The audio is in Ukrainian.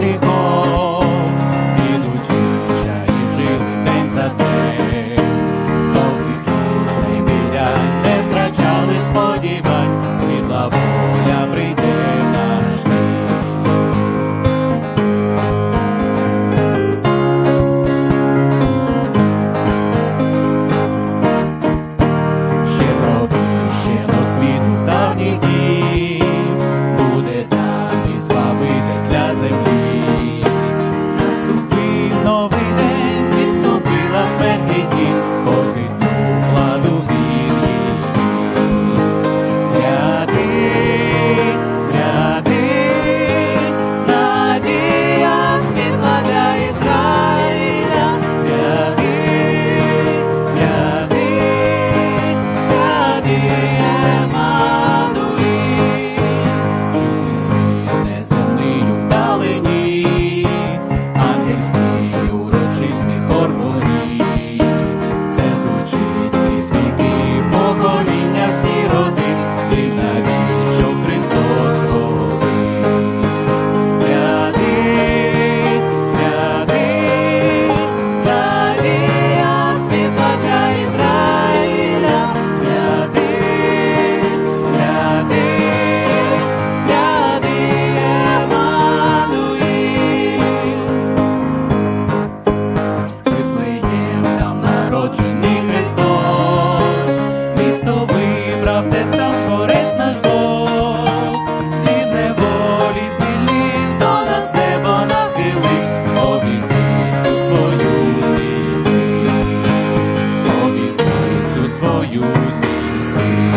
гріхов, підуть і жили день за день, новий туз вірять, не втрачали сподівань, світла воля прийде наш дім. Ще провіщено світу давніх днів. свою здійснив.